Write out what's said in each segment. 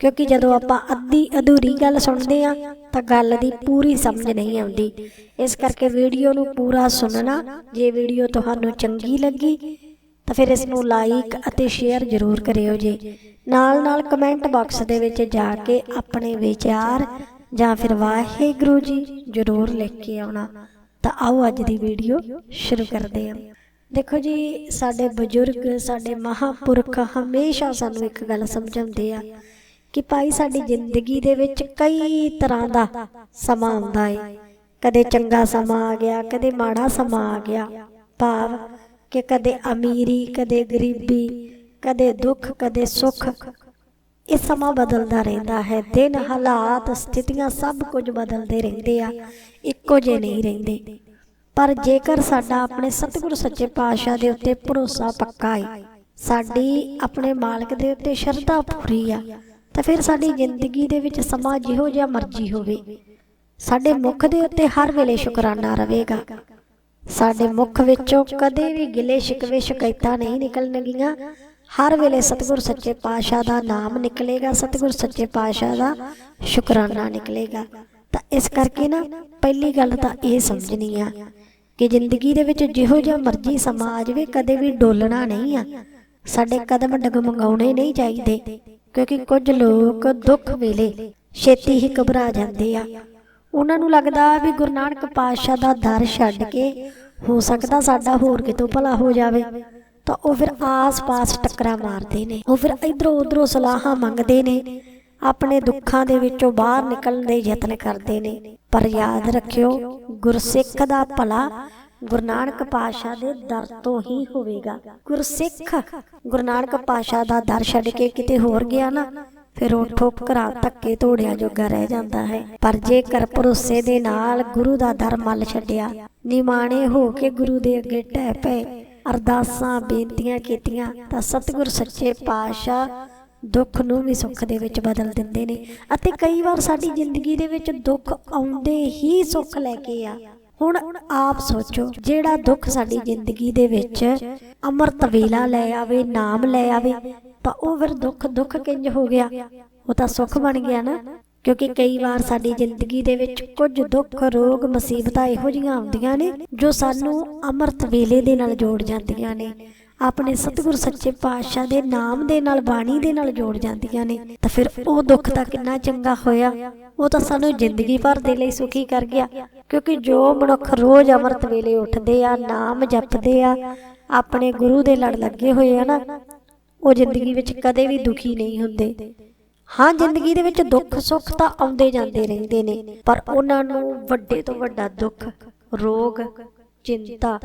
ਕਿਉਂਕਿ ਜਦੋਂ ਆਪਾਂ ਅੱਧੀ ਅਧੂਰੀ ਗੱਲ ਸੁਣਦੇ ਆ ਤਾਂ ਗੱਲ ਦੀ ਪੂਰੀ ਸਮਝ ਨਹੀਂ ਆਉਂਦੀ। ਇਸ ਕਰਕੇ ਵੀਡੀਓ ਨੂੰ ਪੂਰਾ ਸੁਣਨਾ, ਜੇ ਵੀਡੀਓ ਤੁਹਾਨੂੰ ਚੰਗੀ ਲੱਗੀ, ਤਾਂ ਫਿਰ ਇਸ ਨੂੰ ਲਾਈਕ ਅਤੇ ਸ਼ੇਅਰ ਜ਼ਰੂਰ ਕਰਿਓ ਜੀ। ਨਾਲ ਨਾਲ ਕਮੈਂਟ ਬਾਕਸ ਦੇ ਵਿੱਚ ਜਾ ਕੇ ਆਪਣੇ ਵਿਚਾਰ ਜਾਂ ਫਿਰ ਵਾਹਿਗੁਰੂ ਜੀ ਜ਼ਰੂਰ ਲਿਖ ਕੇ ਆਉਣਾ। ਤਾਂ ਆਓ ਅੱਜ ਦੀ ਵੀਡੀਓ ਸ਼ੁਰੂ ਕਰਦੇ ਹਾਂ। ਦੇਖੋ ਜੀ, ਸਾਡੇ ਬਜ਼ੁਰਗ, ਸਾਡੇ ਮਹਾਪੁਰਖ ਹਮੇਸ਼ਾ ਸਾਨੂੰ ਇੱਕ ਗੱਲ ਸਮਝਾਉਂਦੇ ਆ। ਕਿ ਭਾਈ ਸਾਡੀ ਜ਼ਿੰਦਗੀ ਦੇ ਵਿੱਚ ਕਈ ਤਰ੍ਹਾਂ ਦਾ ਸਮਾਂ ਆਉਂਦਾ ਹੈ ਕਦੇ ਚੰਗਾ ਸਮਾਂ ਆ ਗਿਆ, ਕਦੇ ਮਾੜਾ ਸਮਾਂ ਆ ਗਿਆ। ਭਾਵ ਕਿ ਕਦੇ ਅਮੀਰੀ, ਕਦੇ ਗਰੀਬੀ, ਕਦੇ ਦੁੱਖ, ਕਦੇ ਸੁੱਖ, ਇਹ ਸਮਾਂ ਬਦਲਦਾ ਰਹਿੰਦਾ ਹੈ। ਦਿਨ, ਹਾਲਾਤ, ਸਥਿਤੀਆਂ ਸਭ ਕੁਝ ਬਦਲਦੇ ਰਹਿੰਦੇ ਆ, ਇੱਕੋ ਜਿਹੇ ਨਹੀਂ ਰਹਿੰਦੇ। ਪਰ ਜੇਕਰ ਸਾਡਾ ਆਪਣੇ ਸਤਿਗੁਰੂ ਸੱਚੇ ਪਾਤਸ਼ਾਹ ਦੇ ਉੱਤੇ ਭਰੋਸਾ ਪੱਕਾ ਹੈ ਸਾਡੀ ਆਪਣੇ ਮਾਲਕ ਦੇ ਉੱਤੇ ਸ਼ਰਧਾ ਪੂਰੀ ਆ ਤਾਂ ਫਿਰ ਸਾਡੀ ਜ਼ਿੰਦਗੀ ਦੇ ਵਿੱਚ ਸਮਾਂ ਜਿਹੋ ਜਿਹਾ ਮਰਜ਼ੀ ਹੋਵੇ। ਸਾਡੇ ਮੁਖ ਦੇ ਉੱਤੇ ਹਰ ਵੇਲੇ ਸ਼ੁਕਰਾਨਾ ਰਹੇਗਾ। ਸਾਡੇ ਮੁਖ ਵਿੱਚੋਂ ਕਦੇ ਵੀ ਗਿਲੇ ਸ਼ਿਕਵੇ ਸ਼ਿਕਾਇਤਾਂ ਨਹੀਂ ਨਿਕਲਣਗੀਆਂ। ਹਰ ਵੇਲੇ ਸਤਿਗੁਰ ਸੱਚੇ ਪਾਤਸ਼ਾਹ ਦਾ ਨਾਮ ਨਿਕਲੇਗਾ, ਸਤਿਗੁਰ ਸੱਚੇ ਪਾਤਸ਼ਾਹ ਦਾ ਸ਼ੁਕਰਾਨਾ ਨਿਕਲੇਗਾ। ਤਾਂ ਇਸ ਕਰਕੇ ਨਾ ਪਹਿਲੀ ਗੱਲ ਤਾਂ ਇਹ ਸਮਝਣੀ ਆ ਕਿ ਜ਼ਿੰਦਗੀ ਦੇ ਵਿੱਚ ਜਿਹੋ ਜਿਹਾ ਮਰਜ਼ੀ ਸਮਾਂ ਆ ਜਾਵੇ, ਕਦੇ ਵੀ ਡੋਲਣਾ ਨਹੀਂ ਆ। ਸਾਡੇ ਕਦਮ ਡਗਮਗਾਉਣੇ ਨਹੀਂ ਚਾਹੀਦੇ। ਕਿਉਂਕਿ ਕੁਝ ਲੋਕ ਦੁੱਖ ਵੇਲੇ ਛੇਤੀ ਹੀ ਘਬਰਾ ਜਾਂਦੇ ਆ। ਉਹਨਾਂ ਨੂੰ ਲੱਗਦਾ ਵੀ ਗੁਰੂ ਨਾਨਕ ਪਾਤਸ਼ਾਹ ਦਾ ਦਰ ਛੱਡ ਕੇ ਹੋ ਸਕਦਾ ਸਾਡਾ ਹੋਰ ਕਿਤੋਂ ਭਲਾ ਹੋ ਜਾਵੇ। ਤਾਂ ਉਹ ਫਿਰ ਆਸ-ਪਾਸ ਟੱਕਰਾਂ ਮਾਰਦੇ ਨੇ। ਉਹ ਫਿਰ ਇਧਰੋਂ ਉਧਰੋਂ ਸਲਾਹਾਂ ਮੰਗਦੇ ਨੇ। ਆਪਣੇ ਦੁੱਖਾਂ ਦੇ ਵਿੱਚੋਂ ਬਾਹਰ ਨਿਕਲਣ ਦੇ ਯਤਨ ਕਰਦੇ ਨੇ। ਪਰ ਯਾਦ ਰੱਖਿਓ, ਗੁਰਸਿੱਖ ਦਾ ਭਲਾ ਗੁਰੂ ਨਾਨਕ ਪਾਤਸ਼ਾਹ ਦੇ ਦਰ ਤੋਂ ਹੀ ਹੋਵੇਗਾ। ਗੁਰਸਿੱਖ, ਗੁਰੂ ਨਾਨਕ ਪਾਤਸ਼ਾਹ ਦਾ ਦਰ ਛੱਡ ਕੇ ਕਿਤੇ ਹੋਰ ਗਿਆ ਨਾ, ਫਿਰ ਉਹ ਠੋਕਰਾਂ ਧੱਕੇ ਧੋੜਿਆਂ ਜੋਗਾ ਰਹਿ ਜਾਂਦਾ ਹੈ। ਪਰ ਜੇਕਰ ਭਰੋਸੇ ਦੇ ਨਾਲ ਗੁਰੂ ਦਾ ਦਰ ਮੱਲ ਛੱਡਿਆ, ਨਿਮਾਣੇ ਹੋ ਕੇ ਗੁਰੂ ਦੇ ਅੱਗੇ ਟਹਿ ਪਏ, ਅਰਦਾਸਾਂ, ਬੇਨਤੀਆਂ ਕੀਤੀਆਂ, ਤਾਂ ਸਤਿਗੁਰ ਸੱਚੇ ਪਾਤਸ਼ਾਹ ਦੁੱਖ ਨੂੰ ਵੀ ਸੁੱਖ ਦੇ ਵਿੱਚ ਬਦਲ ਦਿੰਦੇ ਨੇ। ਅਤੇ ਕਈ ਵਾਰ ਸਾਡੀ ਜ਼ਿੰਦਗੀ ਦੇ ਵਿੱਚ ਦੁੱਖ ਆਉਂਦੇ ਹੀ ਸੁੱਖ ਲੈ ਕੇ ਆ। ਹੁਣ ਆਪ ਸੋਚੋ, ਜਿਹੜਾ ਦੁੱਖ ਸਾਡੀ ਜ਼ਿੰਦਗੀ ਦੇ ਵਿੱਚ ਅੰਮ੍ਰਿਤ ਵੇਲਾ ਲੈ ਆਵੇ, ਨਾਮ ਲੈ ਆਵੇ, ਤਾਂ ਉਹ ਫਿਰ ਦੁੱਖ ਦੁੱਖ ਕਿੰਜ ਹੋ ਗਿਆ? ਉਹ ਤਾਂ ਸੁੱਖ ਬਣ ਗਿਆ ਨਾ, ਕਿਉਂਕਿ ਕਈ ਵਾਰ ਸਾਡੀ ਜ਼ਿੰਦਗੀ ਦੇ ਵਿੱਚ ਕੁਝ ਦੁੱਖ, ਰੋਗ, ਮੁਸੀਬਤਾਂ ਇਹੋ ਜਿਹੀਆਂ ਆਉਂਦੀਆਂ ਨੇ, ਜੋ ਸਾਨੂੰ ਅੰਮ੍ਰਿਤ ਵੇਲੇ ਦੇ ਨਾਲ ਜੋੜ ਜਾਂਦੀਆਂ ਨੇ। ਆਪਣੇ ਸਤਿਗੁਰ ਸੱਚੇ ਪਾਤਸ਼ਾਹ ਦੇ ਨਾਮ ਦੇ ਨਾਲ, ਬਾਣੀ ਦੇ ਨਾਲ ਜੋੜ ਜਾਂਦੀਆਂ ਨੇ। ਤਾਂ ਫਿਰ ਉਹ ਦੁੱਖ ਤਾਂ ਕਿੰਨਾ ਚੰਗਾ ਹੋਇਆ? ਉਹ ਤਾਂ ਸਾਨੂੰ ਜ਼ਿੰਦਗੀ ਭਰ ਦੇ ਲਈ ਸੁਖੀ ਕਰ ਗਿਆ, ਕਿਉਂਕਿ ਜੋ ਮਨੁੱਖ ਰੋਜ਼ ਅੰਮ੍ਰਿਤ ਵੇਲੇ ਉੱਠਦੇ ਆ, ਨਾਮ ਜਪਦੇ ਆ, ਆਪਣੇ ਗੁਰੂ ਦੇ ਲੜ ਲੱਗੇ ਹੋਏ ਆ ਨਾ, ਉਹ ਜ਼ਿੰਦਗੀ ਵਿੱਚ ਕਦੇ ਵੀ ਦੁਖੀ ਨਹੀਂ ਹੁੰਦੇ। ਹਾਂ, ਜ਼ਿੰਦਗੀ ਦੇ ਵਿੱਚ ਦੁੱਖ ਸੁੱਖ ਤਾਂ ਆਉਂਦੇ ਜਾਂਦੇ ਰਹਿੰਦੇ ਨੇ, ਪਰ ਉਹਨਾਂ ਨੂੰ ਵੱਡੇ ਤੋਂ ਵੱਡਾ ਦੁੱਖ, ਰੋਗ, ਚਿੰਤਾ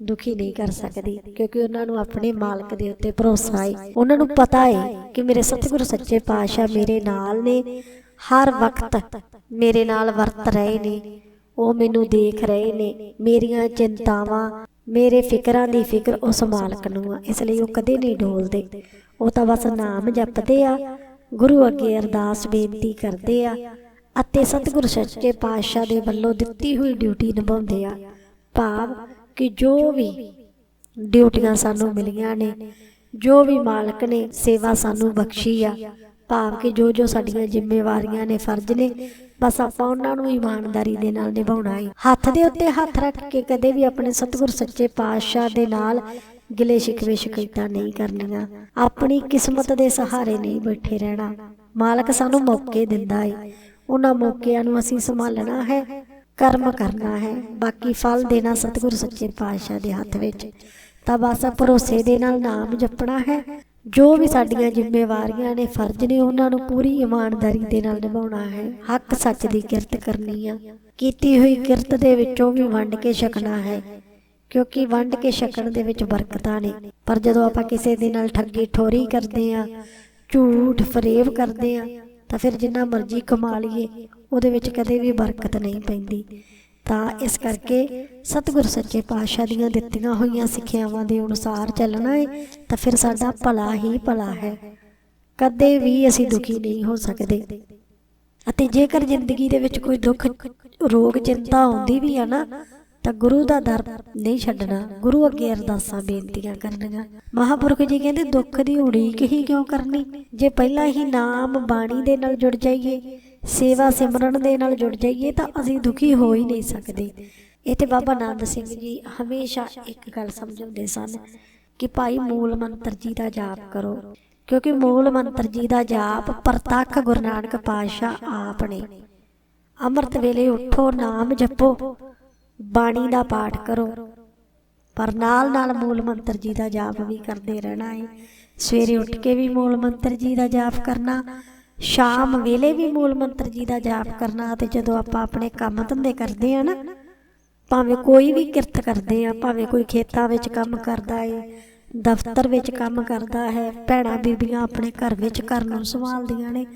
ਦੁਖੀ ਨਹੀਂ ਕਰ ਸਕਦੀ, ਕਿਉਂਕਿ ਉਹਨਾਂ ਨੂੰ ਆਪਣੇ ਮਾਲਕ ਦੇ ਉੱਤੇ ਭਰੋਸਾ ਹੈ ਉਹਨਾਂ ਨੂੰ ਪਤਾ ਹੈ ਕਿ ਮੇਰੇ ਸਤਿਗੁਰੂ ਸੱਚੇ ਪਾਤਸ਼ਾਹ ਮੇਰੇ ਨਾਲ ਨੇ ਹਰ ਵਕਤ ਮੇਰੇ ਨਾਲ ਵਰਤ ਰਹੇ ਨੇ। ਉਹ ਮੈਨੂੰ ਦੇਖ ਰਹੇ ਨੇ ਮੇਰੀਆਂ ਚਿੰਤਾਵਾਂ, ਮੇਰੇ ਫਿਕਰਾਂ ਦੀ ਫਿਕਰ ਉਸ ਮਾਲਕ ਨੂੰ ਆ। ਇਸ ਲਈ ਉਹ ਕਦੇ ਨਹੀਂ ਡੋਲਦੇ। ਉਹ ਤਾਂ ਬਸ ਨਾਮ ਜਪਦੇ ਆ, ਗੁਰੂ ਅੱਗੇ ਅਰਦਾਸ ਬੇਨਤੀ ਕਰਦੇ ਆ ਅਤੇ ਸਤਿਗੁਰ ਸੱਚੇ ਪਾਤਸ਼ਾਹ ਦੇ ਵੱਲੋਂ ਦਿੱਤੀ ਹੋਈ ਡਿਊਟੀ ਨਿਭਾਉਂਦੇ ਆ। ਭਾਵ ਕਿ ਜੋ ਵੀ ਡਿਊਟੀਆਂ ਸਾਨੂੰ ਮਿਲੀਆਂ ਨੇ, ਜੋ ਵੀ ਮਾਲਕ ਨੇ ਸੇਵਾ ਸਾਨੂੰ ਬਖਸ਼ੀ ਆ ਭਾਵ ਕਿ ਜੋ ਜੋ ਸਾਡੀਆਂ ਜ਼ਿੰਮੇਵਾਰੀਆਂ ਨੇ ਫਰਜ਼ ਨੇ, ਬਸ ਆਪਾਂ ਉਹਨਾਂ ਨੂੰ ਇਮਾਨਦਾਰੀ ਦੇ ਨਾਲ ਨਿਭਾਉਣਾ ਹੈ। ਹੱਥ ਦੇ ਉੱਤੇ ਹੱਥ ਰੱਖ ਕੇ ਕਦੇ ਵੀ ਆਪਣੇ ਸਤਿਗੁਰ ਸੱਚੇ ਪਾਤਸ਼ਾਹ ਦੇ ਨਾਲ ਗਿਲੇ ਸ਼ਿਕਵੇ ਸ਼ਿਕਾਇਤਾਂ ਨਹੀਂ ਕਰਨੀਆਂ। ਆਪਣੀ ਕਿਸਮਤ ਦੇ ਸਹਾਰੇ ਨਹੀਂ ਬੈਠੇ ਰਹਿਣਾ। ਮਾਲਕ ਸਾਨੂੰ ਮੌਕੇ ਦਿੰਦਾ ਹੈ ਉਹਨਾਂ ਮੌਕਿਆਂ ਨੂੰ ਅਸੀਂ ਸੰਭਾਲਣਾ ਹੈ, ਕਰਮ ਕਰਨਾ ਹੈ। ਬਾਕੀ ਫਲ ਦੇਣਾ ਸਤਿਗੁਰ ਸੱਚੇ ਪਾਤਸ਼ਾਹ ਦੇ ਹੱਥ ਵਿੱਚ। ਤਾਂ ਬਸ ਭਰੋਸੇ ਦੇ ਨਾਲ ਨਾਮ ਜਪਣਾ ਹੈ। ਜੋ ਵੀ ਸਾਡੀਆਂ ਜ਼ਿੰਮੇਵਾਰੀਆਂ ਨੇ, ਫਰਜ਼ ਨੇ, ਉਹਨਾਂ ਨੂੰ ਪੂਰੀ ਇਮਾਨਦਾਰੀ ਦੇ ਨਾਲ ਨਿਭਾਉਣਾ ਹੈ। ਹੱਕ ਸੱਚ ਦੀ ਕਿਰਤ ਕਰਨੀ ਆ। ਕੀਤੀ ਹੋਈ ਕਿਰਤ ਦੇ ਵਿੱਚੋਂ ਵੀ ਵੰਡ ਕੇ ਛਕਣਾ ਹੈ। ਕਿਉਂਕਿ ਵੰਡ ਕੇ ਛਕਣ ਦੇ ਵਿੱਚ ਬਰਕਤਾਂ ਨੇ। ਪਰ ਜਦੋਂ ਆਪਾਂ ਕਿਸੇ ਦੇ ਨਾਲ ਠੱਗੀ ਠੋਰੀ ਕਰਦੇ ਆ, ਝੂਠ ਫਰੇਬ ਕਰਦੇ ਆ, ਤਾਂ ਫਿਰ ਜਿੰਨਾ ਮਰਜ਼ੀ ਕਮਾ ਲਈਏ, ਉਹਦੇ ਵਿੱਚ ਕਦੇ ਵੀ ਬਰਕਤ ਨਹੀਂ ਪੈਂਦੀ। ਤਾਂ ਇਸ ਕਰਕੇ ਸਤਿਗੁਰ ਸੱਚੇ ਪਾਤਸ਼ਾਹ ਦੀਆਂ ਦਿੱਤੀਆਂ ਹੋਈਆਂ ਸਿੱਖਿਆਵਾਂ ਦੇ ਅਨੁਸਾਰ ਚੱਲਣਾ ਹੈ ਤਾਂ ਫਿਰ ਸਾਡਾ ਭਲਾ ਹੀ ਭਲਾ ਹੈ। ਕਦੇ ਵੀ ਅਸੀਂ ਦੁਖੀ ਨਹੀਂ ਹੋ ਸਕਦੇ। ਅਤੇ ਜੇਕਰ ਜ਼ਿੰਦਗੀ ਦੇ ਵਿੱਚ ਕੋਈ ਦੁੱਖ, ਰੋਗ, ਚਿੰਤਾ ਆਉਂਦੀ ਵੀ ਹੈ ਨਾ, ਤਾਂ ਗੁਰੂ ਦਾ ਦਰ ਨਹੀਂ ਛੱਡਣਾ। ਗੁਰੂ ਅੱਗੇ ਅਰਦਾਸਾਂ ਬੇਨਤੀਆਂ ਕਰਨੀਆਂ। ਮਹਾਪੁਰਖ ਜੀ ਕਹਿੰਦੇ, ਦੁੱਖ ਦੀ ਉਡੀਕ ਹੀ ਕਿਉਂ ਕਰਨੀ? ਜੇ ਪਹਿਲਾਂ ਹੀ ਨਾਮ ਬਾਣੀ ਦੇ ਨਾਲ ਜੁੜ ਜਾਈਏ ਸੇਵਾ ਸਿਮਰਨ ਦੇ ਨਾਲ ਜੁੜ ਜਾਈਏ ਤਾਂ ਅਸੀਂ ਦੁਖੀ ਹੋ ਹੀ ਨਹੀਂ ਸਕਦੇ। ਇੱਥੇ ਬਾਬਾ ਨੰਦ ਸਿੰਘ ਜੀ ਹਮੇਸ਼ਾ ਇੱਕ ਗੱਲ ਸਮਝਾਉਂਦੇ ਸਨ ਕਿ ਭਾਈ ਮੂਲ ਮੰਤਰ ਜੀ ਦਾ ਜਾਪ ਕਰੋ, ਕਿਉਂਕਿ ਮੂਲ ਮੰਤਰ ਜੀ ਦਾ ਜਾਪ ਪ੍ਰਤੱਖ ਗੁਰੂ ਨਾਨਕ ਪਾਤਸ਼ਾਹ ਆਪ ਨੇ। ਅੰਮ੍ਰਿਤ ਵੇਲੇ ਉਠੋ, ਨਾਮ ਜਪੋ, ਬਾਣੀ ਦਾ ਪਾਠ ਕਰੋ। ਪਰ ਨਾਲ ਨਾਲ ਮੂਲ ਮੰਤਰ ਜੀ ਦਾ ਜਾਪ ਵੀ ਕਰਦੇ ਰਹਿਣਾ ਹੈ। ਸਵੇਰੇ ਉੱਠ ਕੇ ਵੀ ਮੂਲ ਮੰਤਰ ਜੀ ਦਾ ਜਾਪ ਕਰਨਾ ਸ਼ਾਮ ਵੇਲੇ ਵੀ ਮੂਲ ਮੰਤਰ ਜੀ ਦਾ ਜਾਪ ਕਰਨਾ ਤੇ ਜਦੋਂ ਆਪਾਂ ਆਪਣੇ ਕੰਮ ਧੰਦੇ ਕਰਦੇ ਆ ਨਾ, ਭਾਵੇਂ ਕੋਈ ਵੀ ਕਿਰਤ ਕਰਦੇ ਆ, ਭਾਵੇਂ ਕੋਈ ਖੇਤਾਂ ਵਿੱਚ ਕੰਮ ਕਰਦਾ ਏ, ਦਫ਼ਤਰ ਵਿੱਚ ਕੰਮ ਕਰਦਾ ਹੈ, ਭੈਣਾਂ ਬੀਬੀਆਂ ਆਪਣੇ ਘਰ ਵਿੱਚ ਘਰ ਨੂੰ ਸੰਭਾਲਦੀਆਂ ਨੇ,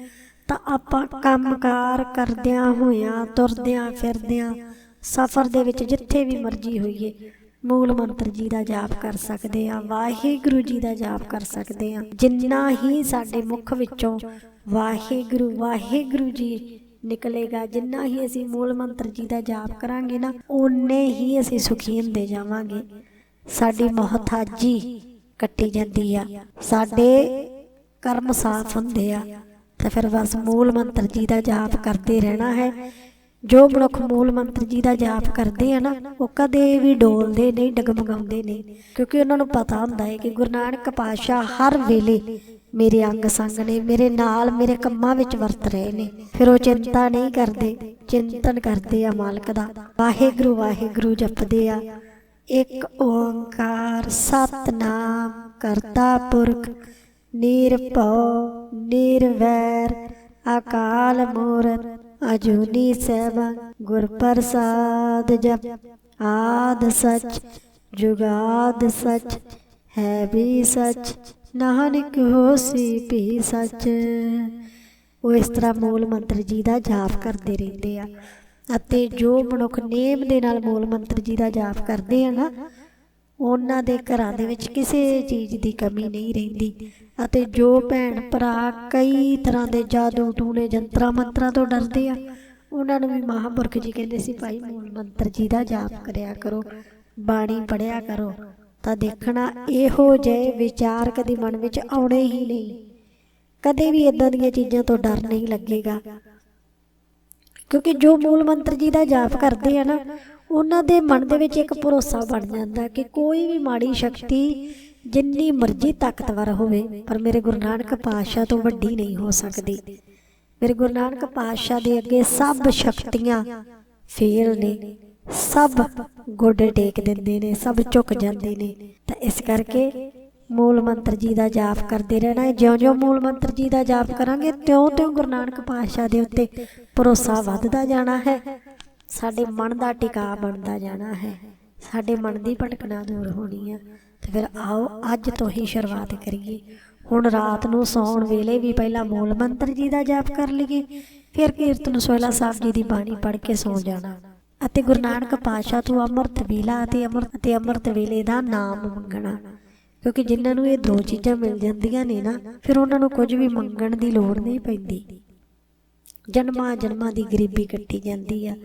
ਤਾਂ ਆਪਾਂ ਕੰਮਕਾਰ ਕਰਦਿਆਂ ਹੋਇਆਂ, ਤੁਰਦਿਆਂ ਫਿਰਦਿਆਂ, ਸਫ਼ਰ ਦੇ ਵਿੱਚ ਜਿੱਥੇ ਵੀ ਮਰਜ਼ੀ ਹੋਈਏ, ਮੂਲ ਮੰਤਰ ਜੀ ਦਾ ਜਾਪ ਕਰ ਸਕਦੇ ਆ, ਵਾਹਿਗੁਰੂ ਜੀ ਦਾ ਜਾਪ ਕਰ ਸਕਦੇ ਆ। ਜਿੰਨਾ ਹੀ ਸਾਡੇ ਮੁਖ ਵਿੱਚੋਂ ਵਾਹਿਗੁਰੂ ਵਾਹਿਗੁਰੂ ਜੀ ਨਿਕਲੇਗਾ। ਜਿੰਨਾ ਹੀ ਅਸੀਂ ਮੂਲ ਮੰਤਰ ਜੀ ਦਾ ਜਾਪ ਕਰਾਂਗੇ ਨਾ, ਓਨੇ ਹੀ ਅਸੀਂ ਸੁਖੀ ਹੁੰਦੇ ਜਾਵਾਂਗੇ। ਸਾਡੀ ਮੁਹਤਾਜੀ ਕੱਟੀ ਜਾਂਦੀ ਆ। ਸਾਡੇ ਕਰਮ ਸਾਫ਼ ਹੁੰਦੇ ਆ। ਤਾਂ ਫਿਰ ਬਸ ਮੂਲ ਮੰਤਰ ਜੀ ਦਾ ਜਾਪ ਕਰਦੇ ਰਹਿਣਾ ਹੈ। ਜੋ ਮਨੁੱਖ ਮੂਲ ਮੰਤਰ ਜੀ ਦਾ ਜਾਪ ਕਰਦੇ ਆ ਨਾ, ਉਹ ਕਦੇ ਵੀ ਡੋਲਦੇ ਨਹੀਂ, ਡਗਮਗਾਉਂਦੇ ਨਹੀਂ। ਕਿਉਂਕਿ ਉਹਨਾਂ ਨੂੰ ਪਤਾ ਹੁੰਦਾ ਹੈ ਕਿ ਗੁਰੂ ਨਾਨਕ ਪਾਤਸ਼ਾਹ ਹਰ ਵੇਲੇ ਮੇਰੇ ਅੰਗ ਸੰਗ ਨੇ, ਮੇਰੇ ਨਾਲ ਮੇਰੇ ਕੰਮਾਂ ਵਿੱਚ ਵਰਤ ਰਹੇ ਨੇ। ਫਿਰ ਉਹ ਚਿੰਤਾ ਨਹੀਂ ਕਰਦੇ, ਚਿੰਤਨ ਕਰਦੇ ਆ ਮਾਲਕ ਦਾ। ਵਾਹਿਗੁਰੂ ਵਾਹਿਗੁਰੂ ਜਪਦੇ ਆ। ਇੱਕ ਓੰਕਾਰ ਸਤਨਾਮ ਕਰਤਾ ਪੁਰਖ, ਨਿਰਭਉ, ਨਿਰਵੈਰ, ਅਕਾਲ ਮੂਰਤ, ਅਜੂਨੀ ਸੈਭੰ ਗੁਰ ਪ੍ਰਸਾਦ ਜਪ, ਆਦ ਸਚ, ਜੁਗਾਦ ਸਚ, ਹੈ ਵੀ ਸਚ। ਨਾਨਕ ਹੋਸੀ ਵੀ ਸੱਚ। ਉਹ ਇਸ ਤਰ੍ਹਾਂ ਮੂਲ ਮੰਤਰ ਜੀ ਦਾ ਜਾਪ ਕਰਦੇ ਰਹਿੰਦੇ ਆ। ਅਤੇ ਜੋ ਮਨੁੱਖ ਨੇਮ ਦੇ ਨਾਲ ਮੂਲ ਮੰਤਰ ਜੀ ਦਾ ਜਾਪ ਕਰਦੇ ਆ ਨਾ, ਉਹਨਾਂ ਦੇ ਘਰਾਂ ਦੇ ਵਿੱਚ ਕਿਸੇ ਚੀਜ਼ ਦੀ ਕਮੀ ਨਹੀਂ ਰਹਿੰਦੀ। ਅਤੇ ਜੋ ਭੈਣ ਭਰਾ ਕਈ ਤਰ੍ਹਾਂ ਦੇ ਜਾਦੂ ਟੂਣੇ ਜੰਤਰਾਂ ਮੰਤਰਾਂ ਤੋਂ ਡਰਦੇ ਆ, ਉਹਨਾਂ ਨੂੰ ਵੀ ਮਹਾਂਪੁਰਖ ਜੀ ਕਹਿੰਦੇ ਸੀ, ਭਾਈ ਮੂਲ ਮੰਤਰ ਜੀ ਦਾ ਜਾਪ ਕਰਿਆ ਕਰੋ, ਬਾਣੀ ਪੜਿਆ ਕਰੋ। ਤਾਂ ਦੇਖਣਾ ਇਹੋ ਜਿਹੇ ਵਿਚਾਰ ਕਦੀ ਮਨ ਵਿੱਚ ਆਉਣੇ ਹੀ ਨਹੀਂ। ਕਦੇ ਵੀ ਇਦਾਂ ਦੀਆਂ ਚੀਜ਼ਾਂ ਤੋਂ ਡਰ ਨਹੀਂ ਲੱਗੇਗਾ। ਕਿਉਂਕਿ ਜੋ ਮੂਲ ਮੰਤਰ ਜੀ ਦਾ ਜਾਪ ਕਰਦੇ ਆ ਨਾ, ਉਹਨਾਂ ਦੇ ਮਨ ਦੇ ਵਿੱਚ ਇੱਕ ਭਰੋਸਾ ਬਣ ਜਾਂਦਾ ਕਿ ਕੋਈ ਵੀ ਮਾੜੀ ਸ਼ਕਤੀ ਜਿੰਨੀ ਮਰਜ਼ੀ ਤਾਕਤਵਰ ਹੋਵੇ, ਪਰ ਮੇਰੇ ਗੁਰੂ ਨਾਨਕ ਪਾਤਸ਼ਾਹ ਤੋਂ ਵੱਡੀ ਨਹੀਂ ਹੋ ਸਕਦੀ। ਮੇਰੇ ਗੁਰੂ ਨਾਨਕ ਪਾਤਸ਼ਾਹ ਦੇ ਅੱਗੇ ਸਭ ਸ਼ਕਤੀਆਂ ਫੇਲ ਨੇ। ਸਭ ਗੋਡੇ ਟੇਕ ਦਿੰਦੇ ਨੇ, ਸਭ ਝੁਕ ਜਾਂਦੇ ਨੇ। ਤਾਂ ਇਸ ਕਰਕੇ ਮੂਲ ਮੰਤਰ ਜੀ ਦਾ ਜਾਪ ਕਰਦੇ ਰਹਿਣਾ ਹੈ। ਜਿਉਂ-ਜਿਉਂ ਮੂਲ ਮੰਤਰ ਜੀ ਦਾ ਜਾਪ ਕਰਾਂਗੇ, ਤਿਉਂ-ਤਿਉਂ ਗੁਰੂ ਨਾਨਕ ਪਾਤਸ਼ਾਹ ਦੇ ਉੱਤੇ ਭਰੋਸਾ ਵੱਧਦਾ ਜਾਣਾ ਹੈ। ਸਾਡੇ ਮਨ ਦਾ ਟਿਕਾ ਬਣਦਾ ਜਾਣਾ ਹੈ। ਸਾਡੇ ਮਨ ਦੀ ਭਟਕਣਾ ਦੂਰ ਹੋਣੀ ਹੈ ਤੇ ਫਿਰ ਆਓ, ਅੱਜ ਤੋਂ ਹੀ ਸ਼ੁਰੂਆਤ ਕਰੀਏ। ਹੁਣ ਰਾਤ ਨੂੰ ਸੌਣ ਵੇਲੇ ਵੀ ਪਹਿਲਾਂ ਮੂਲ ਮੰਤਰ ਜੀ ਦਾ ਜਾਪ ਕਰ ਲਈਏ। ਫਿਰ ਕੀਰਤਨ ਸੋਹਿਲਾ ਸਾਹਿਬ ਜੀ ਦੀ ਬਾਣੀ ਪੜ੍ਹ ਕੇ ਸੌ ਜਾਣਾ। ਅਤੇ ਗੁਰੂ ਨਾਨਕ ਪਾਤਸ਼ਾਹ ਤੋਂ ਅੰਮ੍ਰਿਤ ਵੇਲਾ ਅਤੇ ਅੰਮ੍ਰਿਤ ਅਤੇ ਅੰਮ੍ਰਿਤ ਵੇਲੇ ਦਾ ਨਾਮ ਮੰਗਣਾ। ਕਿਉਂਕਿ ਜਿਨ੍ਹਾਂ ਨੂੰ ਇਹ ਦੋ ਚੀਜ਼ਾਂ ਮਿਲ ਜਾਂਦੀਆਂ ਨੇ ਨਾ, ਫਿਰ ਉਹਨਾਂ ਨੂੰ ਕੁਝ ਵੀ ਮੰਗਣ ਦੀ ਲੋੜ ਨਹੀਂ ਪੈਂਦੀ। ਜਨਮਾਂ ਜਨਮਾਂ ਦੀ ਗਰੀਬੀ ਕੱਟੀ ਜਾਂਦੀ ਆ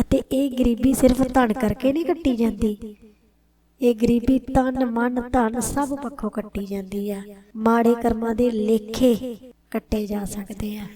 ਅਤੇ ਇਹ ਗਰੀਬੀ ਸਿਰਫ ਧਨ ਕਰਕੇ ਨਹੀਂ ਕੱਟੀ ਜਾਂਦੀ। ਇਹ ਗਰੀਬੀ ਤਨ, ਮਨ, ਧਨ ਸਭ ਪੱਖੋਂ ਕੱਟੀ ਜਾਂਦੀ ਆ। ਮਾੜੇ ਕਰਮਾਂ ਦੇ ਲੇਖੇ ਕੱਟੇ ਜਾ ਸਕਦੇ ਆ।